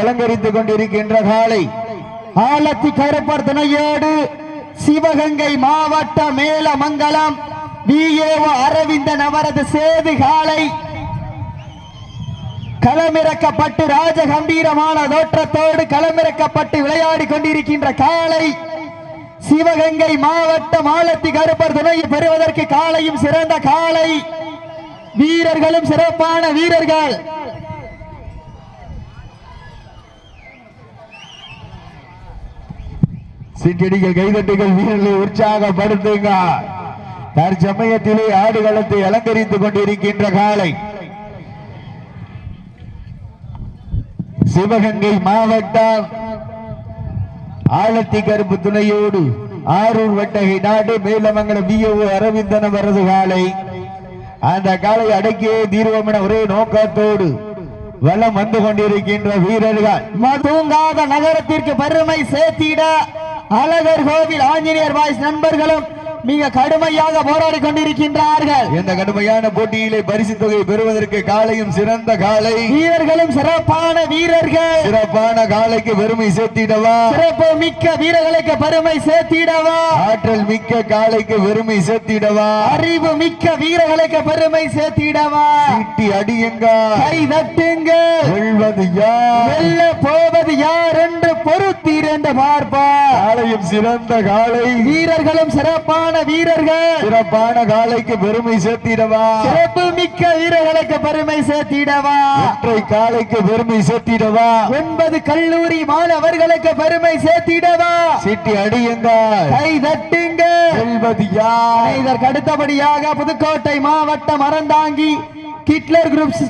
அலங்கரித்துக் கொண்டிருக்கின்ற காலை. ஆலத்தி கருப்பர்தனையோடு சிவகங்கை மாவட்ட மேலமங்கலம் விஏஓ அரவிந்தன் அவரது சேது காலை. களமிறக்கப்பட்டு ராஜ கம்பீரமான தோற்றத்தோடு களமிறக்கப்பட்டு விளையாடி கொண்டிருக்கின்ற காலை. சிவகங்கை மாவட்டம் ஆலத்தி கருப்பர் துணையை பெறுவதற்கு காலையும் சிறந்த காலை. வீரர்களும் சிறப்பான வீரர்கள். சிற்றடிகள் கைதட்டுகள் வீரர்களை உற்சாகப்படுத்துங்க. தற்சமயத்திலே ஆடுகளத்தை அலங்கரித்துக் கொண்டிருக்கின்ற காலை சிவகங்கை மாவட்டம் ஆழத்தி கருப்பு துணையோடு ஆரூர் வட்டகை நாடு மேலமங்கலம் விஓ அரவிந்தன வரது காலை அந்த காலை அடக்கியே தீர்வம் என ஒரே நோக்கத்தோடு வலம் வந்து கொண்டிருக்கின்ற வீரர்கள். மதுங்காத நகரத்திற்கு பெருமை சேர்த்திட அழகர் கோவில் ஆஞ்சநேயர் வாய்ஸ் நண்பர்களும் மிக கடுமையாக போராடி கொண்டிருக்கின்றார்கள். இந்த கடுமையான போட்டியிலே பரிசு தொகை பெறுவதற்கு காலையும் சிறந்த காலை. வீரர்களும் சிறப்பான வீரர்கள். சிறப்பான காலைக்கு பெருமை சேர்த்திடவா? சிறப்பு மிக்க வீரர்களுக்கு பெருமை சேர்த்திடவா? ஆற்றல் மிக்க காலைக்கு பெருமை சேர்த்திடவா? அறிவு மிக்க வீரர்களுக்கு பெருமை சேர்த்திடவா? சீட்டி அடியுங்க. கை தட்டுங்க. வெல்வது யார்? வெல்ல போவது யார் என்று பொறுத்தீர் காலையும் சிறந்த காலை வீரர்களும் சிறப்பான வீரர்கள். சிறப்பான காலைக்கு பெருமை சேர்த்திடவா. சிறப்பு மிக்க வீரர்களுக்கு பெருமை சேர்த்திடவா. ஒற்றை காலைக்கு பெருமை சேர்த்திடவா. ஒன்பது கல்லூரி மாணவர்களுக்கு பெருமை சேர்த்திடவா. சீட்டி அடியுங்க கை தட்டுங்க இதற்கு அடுத்தபடியாக புதுக்கோட்டை மாவட்டம் அறந்தாங்கி கிட்லர் குரூப்ஸ்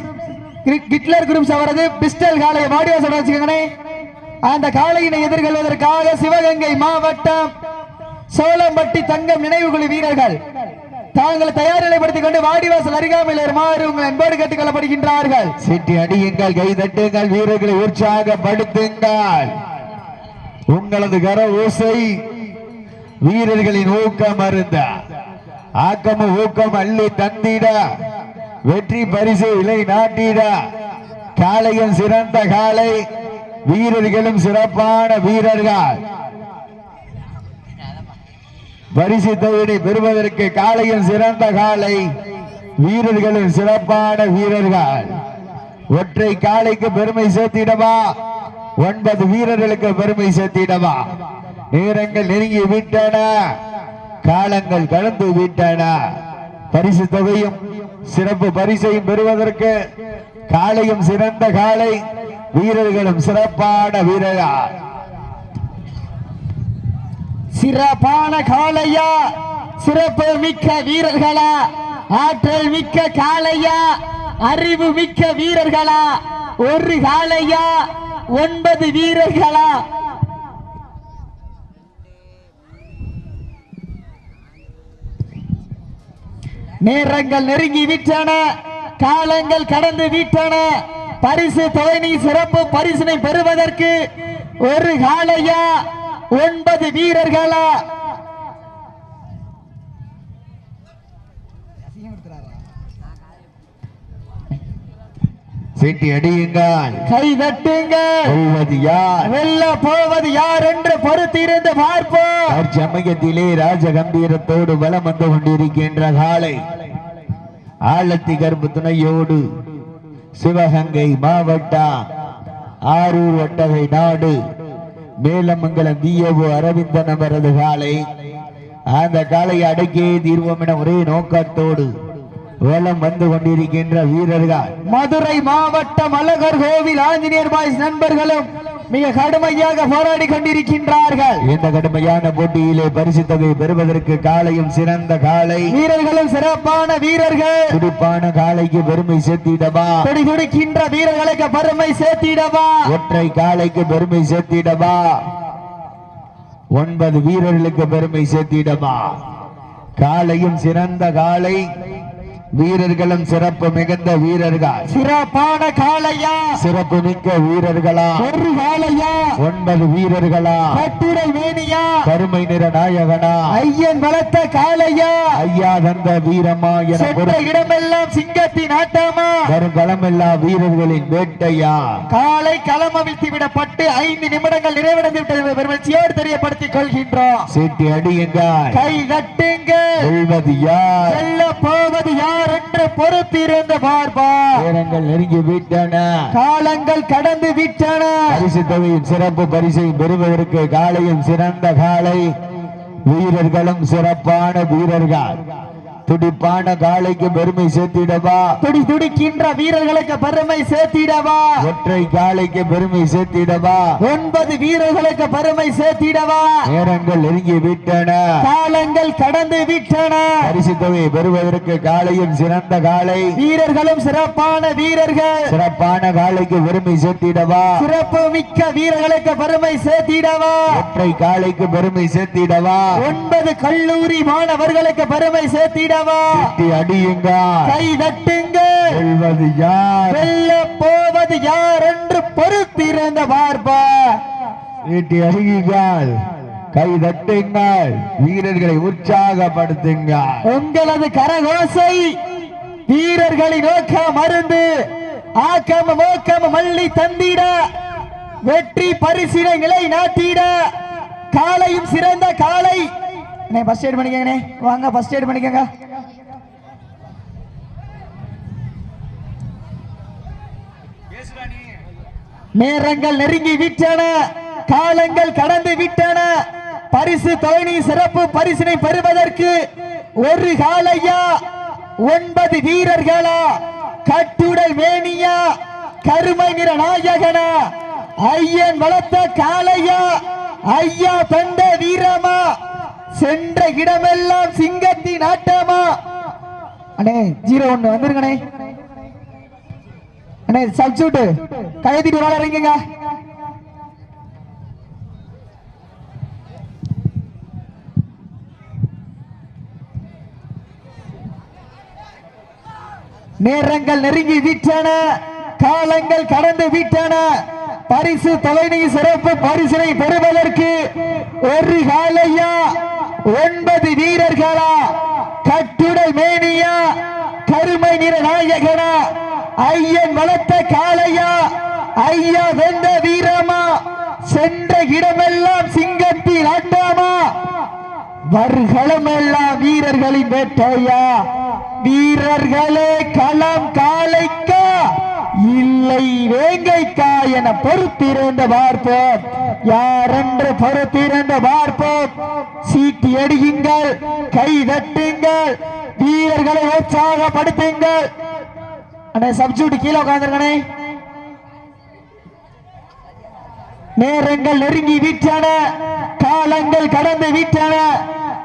கி- கிட்லர் குரூப்ஸ் அவரது பிஸ்டல் காலையை வாடிவாசல் வச்சுக்கோங்கண்ணே அந்த காளையினை எதிர்கொள்வதற்காக சிவகங்கை மாவட்டம் சோளம்பட்டி தங்கம் நினைவுகுழு வீரர்கள். தாங்களை தயார் நிலைப்படுத்திக் கொண்டு வாடிவாசல் அருகாமையில் வருமாறு உங்கள் அன்போடு கேட்டுக் கொள்ளப்படுகின்றார்கள் அடியுங்கள் கை தட்டுங்கள் வீரர்களை உற்சாகப்படுத்துங்கள். உங்களது கர ஓசை வீரர்களின் ஊக்கம் அருந்த. ஆக்கமும் ஊக்கம் அள்ளி தந்திட. வெற்றி பரிசு இலை நாட்டிட. காளையும் சிறந்த காளை வீரர்களும் சிறப்பான வீரர்கள். பரிசு தொகுதி பெறுவதற்கு காளையும் சிறந்த காளை வீரர்களும் சிறப்பான வீரர்கள். ஒற்றை காளைக்கு பெருமை சேர்த்திடவா? ஒன்பது வீரர்களுக்கு பெருமை சேர்த்திடவா? நேரங்கள் நெருங்கி விட்டன. காலங்கள் கலந்து விட்டன. பரிசு தொகையும் சிறப்பு பரிசையும் பெறுவதற்கு காளையும் சிறந்த காளை வீரர்களும் சிறப்பான வீரரா. சிறப்பான காளையா. சிறப்பு மிக்க வீரர்களா. ஆற்றல் மிக்க காளையா. அறிவு மிக்க வீரர்களா. ஒரு காலையா ஒன்பது வீரர்களா. நேரங்கள் நெருங்கி விட்டன. காலங்கள் கடந்து விட்டன. பரிசு தொகைனி சிறப்பு பரிசினை பெறுவதற்கு ஒரு காளையா? ஒன்பது வீரர்களா? சீட்டி அடியுங்கள். கை தட்டுங்க சொல்வது யார்? வெல்ல போவது யார் என்று பொறுத்திருந்து பார்ப்போம். தற்சமயத்திலே ராஜ கம்பீரத்தோடு வலம் வந்து கொண்டிருக்கின்ற காலை ஆழத்தி கரும்பு துணையோடு சிவகங்கை மாவட்டம் ஆரூர் வட்டகை நாடு மேலமங்கலம் விஏஓ அரவிந்தன் அவரது காலை. அந்த காலை அடக்கியே தீர்வோம் என ஒரே நோக்கத்தோடு வேலம் வந்து கொண்டிருக்கின்ற வீரர்கள். மதுரை மாவட்டம் அழகர் கோவில் ஆஞ்சநேயர் பாய்ஸ் நண்பர்களும் மிக கடுமையாக போராடி கொண்டிருக்கின்றார்கள். இந்த கடுமையான போட்டியிலே பரிசு தொகை பெறுவதற்கு காலையும் சிறந்த காலை. வீரர்களும் சிறப்பான வீரர்கள். துடிப்பான காலைக்கு பெருமை சேர்த்திடவா? துடி துடிக்கின்ற வீரர்களுக்கு பெருமை சேர்த்திடவா? ஒற்றை காலைக்கு பெருமை சேர்த்திடவா? ஒன்பது வீரர்களுக்கு பெருமை சேர்த்திடவா? காலையும் சிறந்த காலை. வீரர்களும் சிறப்பு மிகுந்த வீரர்கள். சிறப்பான காளையா? சிறப்பு மிக்க வீரர்களா? ஒரு காளையா? ஒன்பது வீரர்களா? கட்டுரை வேணியா கருமை நிற நாயகனா? ஐயன் வளர்த்த காளையா? ஐயா தந்த வீரமா என இடமெல்லாம் சிங்கத்தின் ஆட்டமா? வருங்களமெல்லா வீரர்களின் வேட்டையா? காலை களம் அவிழ்த்து விடப்பட்டு ஐந்து நிமிடங்கள் நிறைவடைந்து விட்டது பெருமச்சியோடு தெரியப்படுத்திக் கொள்கின்றோம். சீட்டி அடியுங்கள். கை கட்டுங்க வெல்வது யார்? செல்ல போவது யார்? என்று பொறுத்திருந்த பார்ப்பா. நேரங்கள் நெருங்கி விட்டன. காலங்கள் கடந்து விட்டன. பரிசு தொகையின் சிறப்பு பரிசை பெறுவதற்கு காலையும் சிறந்த காலை. வீரர்களும் சிறப்பான வீரர்கள். துடிப்பான காலைக்கு பெருமை சேர்த்திடவா? துடி துடிக்கின்ற வீரர்களுக்கு பெருமை சேர்த்திடவா? ஒற்றை காலைக்கு பெருமை சேர்த்திடவா? ஒன்பது வீரர்களுக்கு பெருமை சேர்த்திடவா? நேரங்கள் நெருங்கி விட்டன. காலங்கள் கடந்து விட்டன. பரிசு தொகை பெறுவதற்கு காலையும் சிறந்த காலை வீரர்களும் சிறப்பான வீரர்கள். சிறப்பான காலைக்கு பெருமை சேர்த்திடவா? சிறப்பு மிக்க வீரர்களுக்கு பெருமை சேர்த்திடவா? ஒற்றை காலைக்கு பெருமை சேர்த்திடவா? ஒன்பது கல்லூரி மாணவர்களுக்கு பெருமை சேர்த்திடவா? கை தட்டுங்க. யார்? வெல்ல போவது யார் என்று பொறுத்திருந்த பார்ப்பா வீட்டி கை தட்டுங்கள். வீரர்களை உற்சாகப்படுத்துங்கள். உங்களது கரகோசை வீரர்களை நோக்க மருந்து. ஆக்கம் மோக்கம் மல்லி தந்திட. வெற்றி பரிசினை நிலை நாட்டிட. காலையும் சிறந்த காலை. ஃபர்ஸ்ட் எய்ட் பண்ணிக்கங்கண்ணே. வாங்க ஃபர்ஸ்ட் எய்ட் பண்ணிக்கங்க. நேரங்கள் நெருங்கி விட்டன. காலங்கள் கடந்து விட்டன. பரிசு தொகைனி சிறப்பு பரிசினை பெறுவதற்கு ஒரு காலையா? ஒன்பது வீரர்களா? கட்டுடல் மேனியா? கருமை நிற நாயகனா? ஐயன் வளர்த்த காளையா? ஐயா தந்த வீரமா? சென்ற இடமெல்லாம் சிங்கத்தின் ஆட்டமா? அண்ணே ஜீரோ ஒன்னு வந்துருங்கண்ணே. அண்ணே சப்ஸ்டியூட் கையத்திட்டு வேலை இறங்குங்க. நேரங்கள் நெருங்கி விட்டன காலங்கள் கடந்து விட்டன பரிசு தலைநீ சிறப்பு பரிசினை பெறுவதற்கு ஒரு காலையா? ஒன்பது வீரர்களா? கட்டுடல் மேனியா? கருமை நிற நாயகனா? ஐயன் வளர்த்த காளையா? ஐயா வெந்த வீரமா? சென்ற இடமெல்லாம் சிங்கத்தின் ஆட்டமா? வர்களமெல்லாம் வீரர்களின் வேட்டையா? வீரர்களே களம் காளைக்கா? இல்லை வேங்கைக்கா என பொறுத்திருந்த பார்ப்போம். யாரென்று பொறுத்திருந்த பார்ப்போம். சீட்டி அடியுங்கள் கை தட்டுங்கள் வீரர்களை உற்சாகப்படுத்துங்கள். அண்ணே சப்ஜூட் கீழே உட்காந்துருக்கனே நேரங்கள் நெருங்கி வீட்டான காலங்கள் கடந்து வீட்டான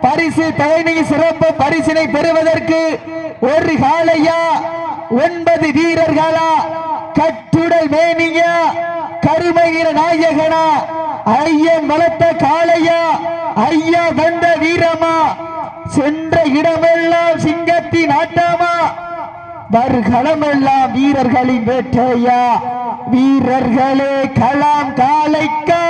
பரிசு தலைமை சிறப்பு பரிசினை பெறுவதற்கு ஒரு காளையா ஒன்பது வீரர்களா கட்டுடல் மேனியா கருமையிற நாயகனா ஐயன் வளர்த்த காளையா ஐயா வந்த வீரமா சென்ற இடமெல்லாம் சிங்கத்தின் ஆட்டமா வருகளமெல்லாம் வீரர்களின் வேட்டையா? வீரர்களே களம் காலைக்கா?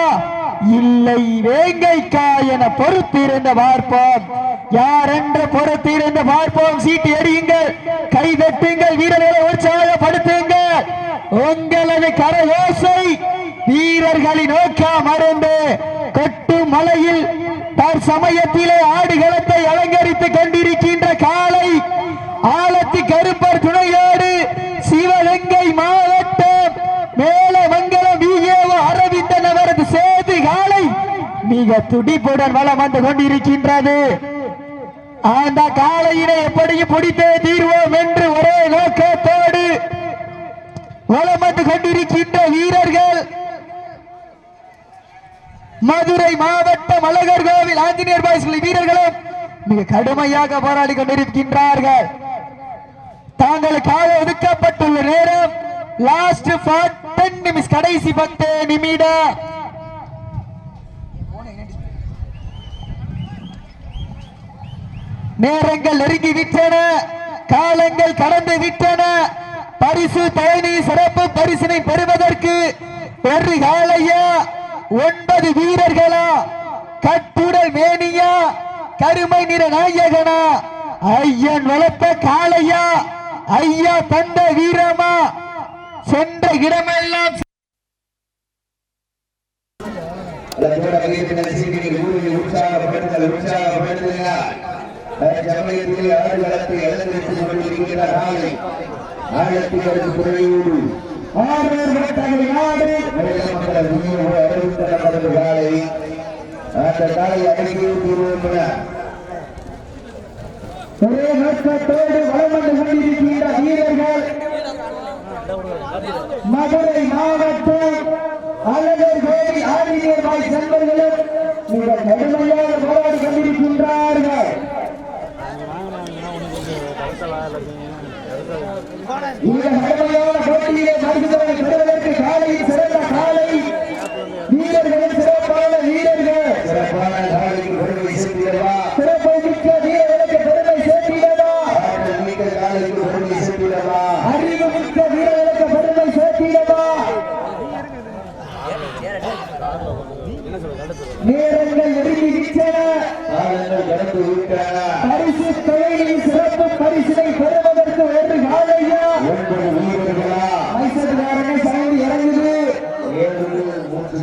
இல்லை வேங்கைக்கா என பொறுத்திருந்த பார்ப்போம். யார் என்ற பொறுத்திருந்த பார்ப்போம்? சீட்டு எடியுங்கள் கை தட்டுங்கள் வீரர்களை உற்சாகப்படுத்துங்கள். உங்களது கரயோசை வீரர்களை நோக்கா மருந்து. கொட்டு மலையில் தற்சமயத்திலே ஆடுகளத்தை அலங்கரித்துக் கொண்டிருக்கின்ற காலை ஆலத்தி கருப்பர் துணையோடு சிவகங்கை மாவட்டம் மேலமங்கலம் விஏஓ அரவிந்தன் அவரது சேது காலை மிக துடிப்புடன் வளம் வந்து கொண்டிருக்கின்றது. அந்த காலையினை எப்படியும் பிடித்தே தீர்வோம் என்று ஒரே நோக்கத்தோடு வளம் வந்து கொண்டிருக்கின்ற வீரர்கள். மதுரை மாவட்டம் அழகர் கோவில் ஆஞ்சநேயர் பாய்ஸ்களின் வீரர்களும் மிக கடுமையாக போராடி கொண்டிருக்கின்றார்கள். தாங்களுக்காக ஒதுக்கப்பட்டுள்ள நேரம். லாஸ்ட் டென் நிமிஷம் கடைசி பத்து நிமிடம் நேரங்கள் நெருங்கி விட்டன. காலங்கள் கடந்து விட்டன. பரிசு பயணி சிறப்பு பரிசினை பெறுவதற்கு ஒரு காலையா? ஒன்பது வீரர்களா? கட்டுடல் மேனியா? கருமை நிற நாயகனா? ஐயன் வளர்த்த காளையா? ஐயா தந்த வீரமா? சென்ற இடமெல்லாம் சமயத்தில் ஆடுகளத்தை இழந்திருத்துக் கொண்டிருக்கிற நாளை ஆழத்தில் அடுத்து குறையோடு. அந்த காலை அடங்கி தீர்வோம் ஒரே நோக்கத்தோடு வளம் வந்து கொண்டிருக்கின்ற வீரர்கள். மதுரை மாவட்டம் அழகர் கோயில் ஆதினியர் வாய் செல்வர்களும் மிக கடுமையாக போராடி கொண்டிருக்கின்றார்கள். இந்த கடுமையான போட்டியிலே மருத்துவர்கள் பெறுவதற்கு காலையில் சிறந்த காலை வீரர்களும் சிறப்பான வீரர்கள் சிறப்பான காலைக்கு பெருமை சேர்த்திடவா சிறப்பை மிக்க வீரர்களுக்கு பெருமை சேர்த்திடவா ஆற்றல் மிக்க காலைக்கு பெருமை சேர்த்திடவா அறிவு மிக்க வீரர்களுக்கு பெருமை சேர்த்திடவா நேரங்கள் நெருங்கி விட்டன காலங்கள் கடந்து விட்டன பரிசு தொகையில் சிறப்பு பரிசினை பெறுவதற்கு ஒரு காலையா ஒன்பது வீரர்களா மைசூர்காரங்க சவுண்ட் இறங்குது ஏழு மூன்று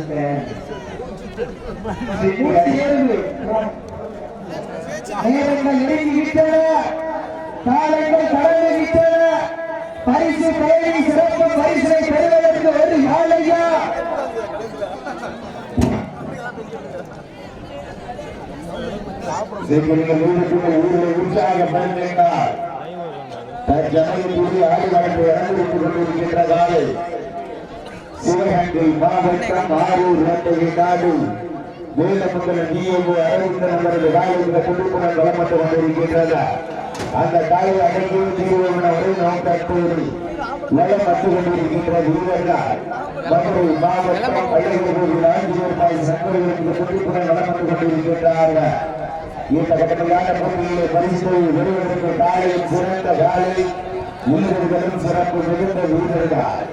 நூற்றி ஏழு நேரங்கள் நெருங்கி விட்டன காலங்கள் கடந்து விட்டன பரிசு தொகையில் சிறப்பு பரிசை பெறுவதற்கு ஒரு யாழையா? செல்வங்கள் ஊருக்குள்ள ஊரில் கொண்டிருக்கின்ற காலை சிவகங்கை மாவட்டம் ஆரூர் நாடு வேலமங்கல டிஎம்ஓ அந்த காலை அடங்கி தீர்வுள்ள நாம் தற்போது நிலம் வந்து கொண்டிருக்கின்ற வீரர்கள். மதுரை மாவட்டம் பள்ளிகளில் ஆஞ்சநேயர் பாய் சங்கர்களுக்கு குழுப்புடன் வளம் வந்து கொண்டிருக்கின்றார்கள். இந்த கடுமையான போட்டியிலே பரிசு பெறுவதற்கு காலையில் சிறந்த காலை வீரர்களும் சிறப்பு மிகுந்த வீரர்கள்.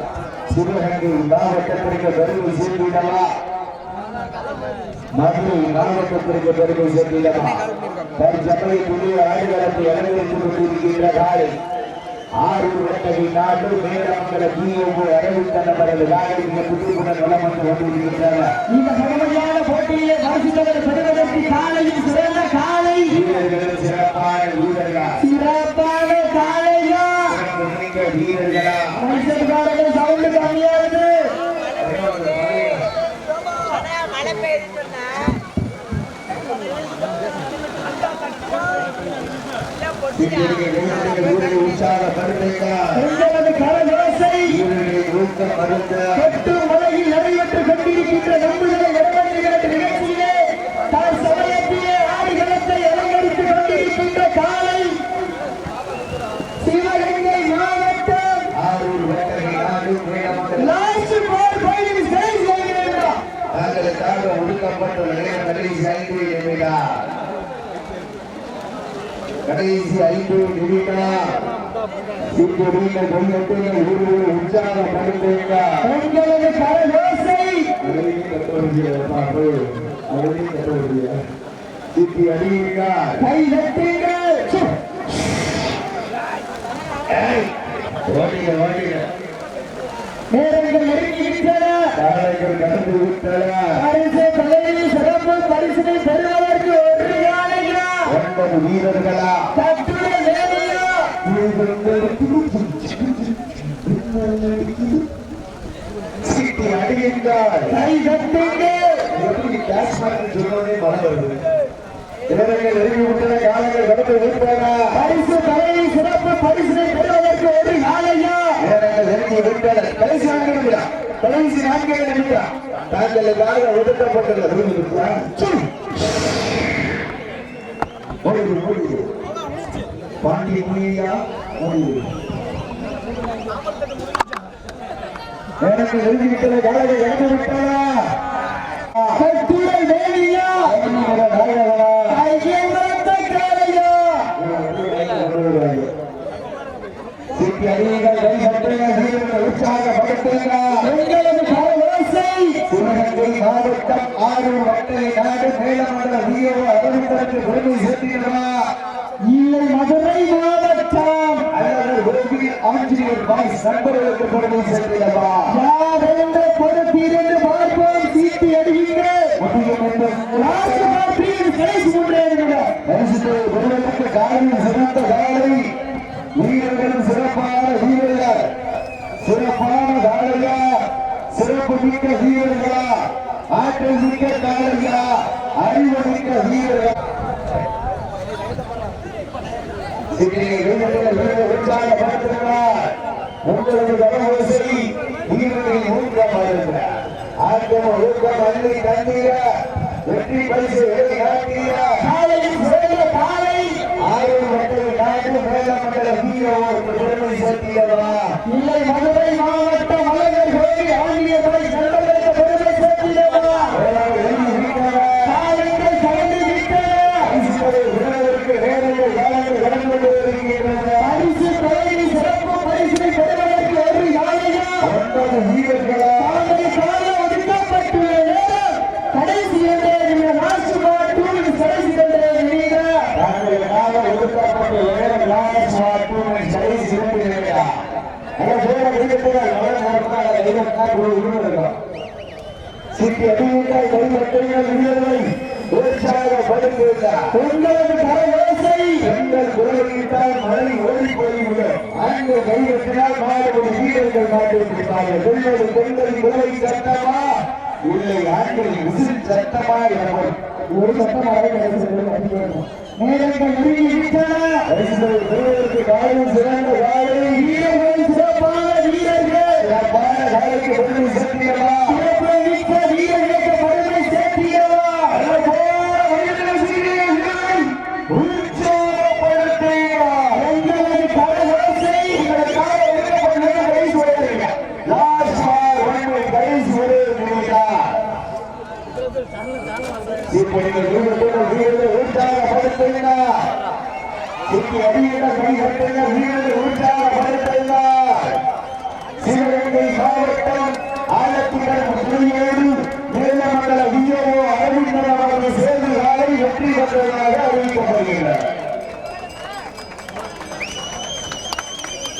சிவகங்கை மாவட்டத்திற்கு பெருமை சேர்த்திடவா? மதுரை மாவட்டத்திற்கு பெருமை சேர்த்திடவா தற்சமயத்திலே ஆடுகளத்தை அலங்கரித்துக் கொண்டிருக்கின்ற காலை ஆறு வட்டகை நாடு மேலமங்கல ஜிஓ அரவிந்தனவரது காலை மிக புதுப்புடன் வளம் வந்து கொண்டிருக்கின்றன. இந்த கடுமையான போட்டியிலே பரிசுத்தவர் பெறுவதற்கு காலையில் சிறந்த காலை. வீரர்கள் சிறப்பான வீரர்கள் சிறப்பான காலையா சிறப்பு மிக்க வீரர்களா மைசூர்காரர்கள் சவுண்ட் கம்மியாகுது மழை பெய்யுது சொன்னா வீரர்கள் வீரர்கள் ஊரை உற்சாகப்படுத்துகிறார் எங்களது கரதோசை வீரர்களை ஊக்கம் மறுத்த கட்டு மலையில் நடைபெற்றுக் கொண்டிருக்கின்ற நம்முடைய இடமன்றிகளுக்கு நிகழ்ச்சியிலே தார் சமயத்திலே ஆடுகளத்தை அலங்கரித்துக் கொண்டிருக்கின்ற காலை சிவகங்கை மாவட்டம் ஆரூர் வட்டகை நாடு மேலமங்கல லாஸ்ட் பால் ஃபைனல் ஸ்டேஜ் செய்கிறேன் தாங்களுக்காக ஒடுக்கப்பட்ட நிலையம் கடைசி ஐந்து நிமிடம் கடைசி ஐந்து இந்த வீட்டை கொண்டு ஊரில் உற்சாகப்படுத்துங்க உங்களது கரதோசை சித்தி அடியுங்கள் கை தட்டுங்கள் ஓடிய ஓடிய. நேரங்கள் நெருங்கி விட்டன காலைகள் கடந்து விட்டன. பரிசு சிறப்பு பரிசினை ஒன்பது வீரர்களா? சிட்டி அடியுங்கள் கை தட்டுங்கள் எப்படி பேட்ஸ்மேன் சொன்னோடனே மனம் வருது இவர்கள் நெருங்கி விட்டன காலங்கள் கடந்து விட்டன பரிசு தலையில் சிறப்பு பரிசினை பெறுவதற்கு ஒரு நாளையா? நேரங்கள் நெருங்கி விட்டன கடைசி நான்கு நிமிடம் கடைசி நான்கு நிமிடம் தாங்களுக்காக ஒதுக்கப்பட்டது ஓடுது ஓடுது. பாண்டிய முனியா ஓடுது. நேரங்கள் எழுதி விட்டது காலத்தை எழுதி விட்டாரா கட்டுரை மாவட்டம் ஆறு மக்கள் நாடு மேலமன்ற அதிகமாக அறிவித்தற்கு பெருமை நண்பர்களுக்கு பெருமை சேர்த்திடவா யார் என்ற பொறுப்பிருந்து பார்ப்போம் சீட்டு காலையில் சிறந்த காலை. வீரர்களும் சிறப்பான வீரர்கள்? சிறப்பான காலையா? சிறப்பு மிக்க வீரர்களா? ஆற்றல் மிக்க காலையா? அறிவு மிக்க வீரர்களா? உங்களது கனவோசை வீரர்களின் ஊக்கமாக இருக்கிறார் ஆக்கம் ஊக்கம் அள்ளி தந்தீர. வெற்றி பரிசு எழுதி காட்டீர காலையில் சிறந்த காலை. ஆயிரம் மக்கள் நாடு மேலமண்டல வீரர்களுக்கு பெருமை சேர்த்தீரவா. இல்லை மதுரை மாவட்டம் அழகர் கோயில் ஆங்கில பாய் நண்பர்களுக்கு பெருமை சேர்த்திடவா காலங்கள் கடந்து விட்டன பரிசு தொழில் சிறப்பு பரிசை பெறுவதற்கு ஒரு யானையா காலை கால ஒதுக்கப்பட்டுள்ள நேரம் கடைசி இரண்டே நிமிடம் ராஜ்குமார் டூரில் கடைசி இரண்டே நிமிடம் சிட்டி அடிவிட்டால் கைவட்டங்கள் வீரர்களை உற்சாகப்படுத்துகிறார் உங்களது கரவோசை பெண்கள் குரலிட்டால் மழை ஓடி போய்விடும் ஆண்கள் கைவற்றினால் மாறுபடி வீரர்கள் மாற்றி பிடிப்பார்கள் பெண்கள் பெண்கள் குரலை சட்டமா? இல்லை ஆண்களின் விசில் சட்டமா எனவும். ஒரு சட்டமாக நேரங்கள் நெருங்கி விட்டன பெறுவதற்கு காலம் சிறந்த வீரர்கள் சிறப்பான வீரர்கள். சிறப்பான சிறப்பு மிக்க இங்கு நதியிட குடிகட்டுள்ள வீரர் உற்சாகப்படுத்தினார் சிவகங்கை மாவட்டம் ஆலத்திகரம் புலியோடு மேலமண்டல விஏஓ அரவிந்தன் அவர்கள் சேர்ந்து காலை அறிவிக்கப்படுகிறார்